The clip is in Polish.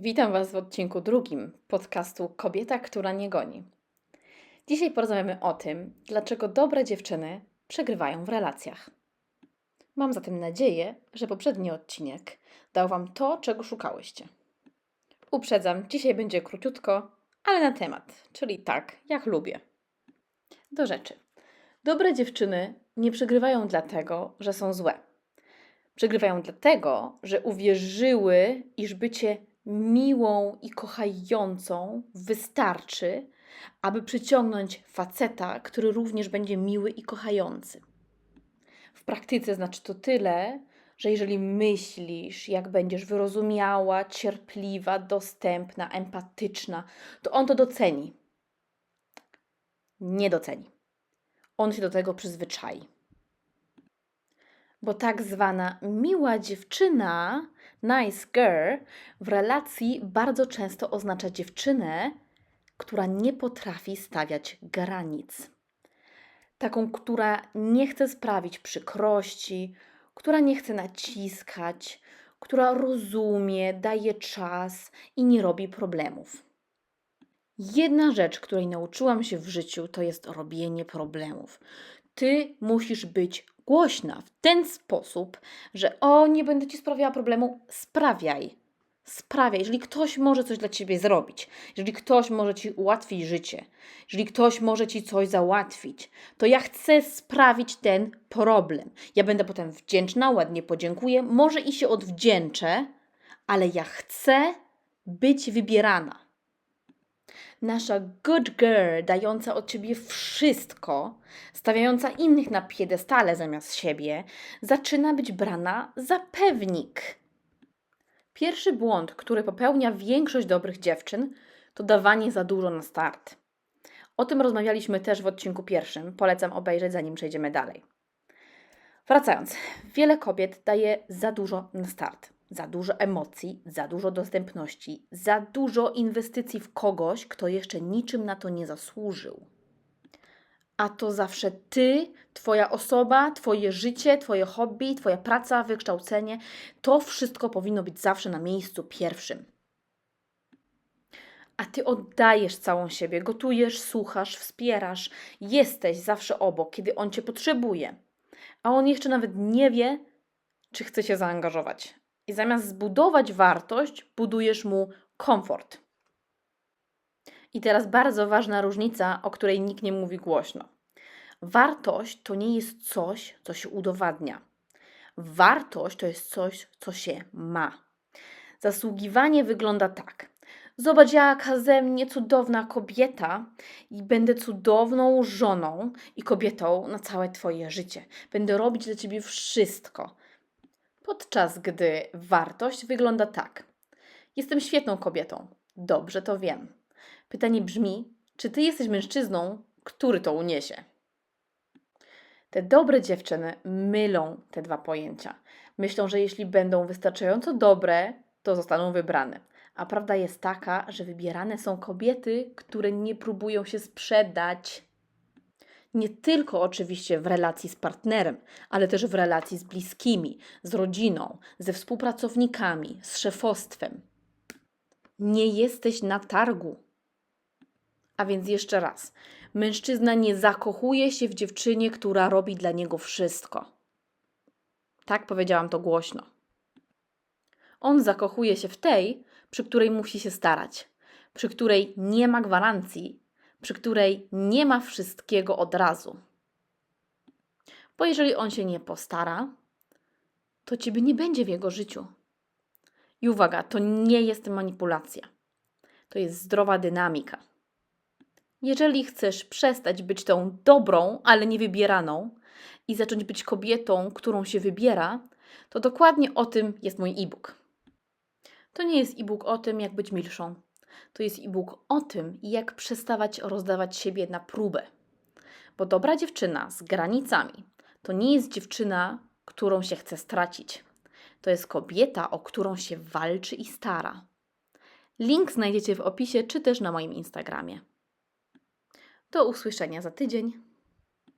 Witam Was w odcinku drugim podcastu Kobieta, która nie goni. Dzisiaj porozmawiamy o tym, dlaczego dobre dziewczyny przegrywają w relacjach. Mam zatem nadzieję, że poprzedni odcinek dał Wam to, czego szukałyście. Uprzedzam, dzisiaj będzie króciutko, ale na temat, czyli tak, jak lubię. Do rzeczy. Dobre dziewczyny nie przegrywają dlatego, że są złe. Przegrywają dlatego, że uwierzyły, iż bycie miłą i kochającą wystarczy, aby przyciągnąć faceta, który również będzie miły i kochający. W praktyce znaczy to tyle, że jeżeli myślisz, jak będziesz wyrozumiała, cierpliwa, dostępna, empatyczna, to on to doceni. Nie doceni. On się do tego przyzwyczai. Bo tak zwana miła dziewczyna, nice girl, w relacji bardzo często oznacza dziewczynę, która nie potrafi stawiać granic. Taką, która nie chce sprawić przykrości, która nie chce naciskać, która rozumie, daje czas i nie robi problemów. Jedna rzecz, której nauczyłam się w życiu, to jest robienie problemów. Ty musisz być głośna w ten sposób, że o, nie będę ci sprawiała problemu, sprawiaj. Sprawiaj. Jeżeli ktoś może coś dla ciebie zrobić, jeżeli ktoś może ci ułatwić życie, jeżeli ktoś może ci coś załatwić, to ja chcę sprawić ten problem. Ja będę potem wdzięczna, ładnie podziękuję, może i się odwdzięczę, ale ja chcę być wybierana nasza good girl, dająca od ciebie wszystko, stawiająca innych na piedestale zamiast siebie, zaczyna być brana za pewnik. Pierwszy błąd, który popełnia większość dobrych dziewczyn, to dawanie za dużo na start. O tym rozmawialiśmy też w odcinku pierwszym. Polecam obejrzeć, zanim przejdziemy dalej. Wracając, wiele kobiet daje za dużo na start za dużo emocji, za dużo dostępności, za dużo inwestycji w kogoś, kto jeszcze niczym na to nie zasłużył. A to zawsze ty, twoja osoba, twoje życie, twoje hobby, twoja praca, wykształcenie, to wszystko powinno być zawsze na miejscu pierwszym. A ty oddajesz całą siebie, gotujesz, słuchasz, wspierasz, jesteś zawsze obok, kiedy on cię potrzebuje. A on jeszcze nawet nie wie, czy chce się zaangażować i zamiast zbudować wartość, budujesz mu komfort. I teraz bardzo ważna różnica, o której nikt nie mówi głośno. Wartość to nie jest coś, co się udowadnia. Wartość to jest coś, co się ma. Zasługiwanie wygląda tak. Zobacz, jaka ze mnie cudowna kobieta i będę cudowną żoną i kobietą na całe Twoje życie. Będę robić dla Ciebie wszystko podczas gdy wartość wygląda tak. Jestem świetną kobietą, dobrze to wiem. Pytanie brzmi, czy ty jesteś mężczyzną, który to uniesie? Te dobre dziewczyny mylą te dwa pojęcia. Myślą, że jeśli będą wystarczająco dobre, to zostaną wybrane. A prawda jest taka, że wybierane są kobiety, które nie próbują się sprzedać, nie tylko oczywiście w relacji z partnerem, ale też w relacji z bliskimi, z rodziną, ze współpracownikami, z szefostwem. Nie jesteś na targu. A więc jeszcze raz, mężczyzna nie zakochuje się w dziewczynie, która robi dla niego wszystko. Tak powiedziałam to głośno. On zakochuje się w tej, przy której musi się starać, przy której nie ma gwarancji, przy której nie ma wszystkiego od razu. Bo jeżeli on się nie postara, to ciebie nie będzie w jego życiu. I uwaga, to nie jest manipulacja. To jest zdrowa dynamika. Jeżeli chcesz przestać być tą dobrą, ale niewybieraną i zacząć być kobietą, którą się wybiera, to dokładnie o tym jest mój e-book. To nie jest e-book o tym, jak być milszą to jest e-book o tym, jak przestawać rozdawać siebie na próbę. Bo dobra dziewczyna z granicami to nie jest dziewczyna, którą się chce stracić. To jest kobieta, o którą się walczy i stara. Link znajdziecie w opisie czy też na moim Instagramie. Do usłyszenia za tydzień.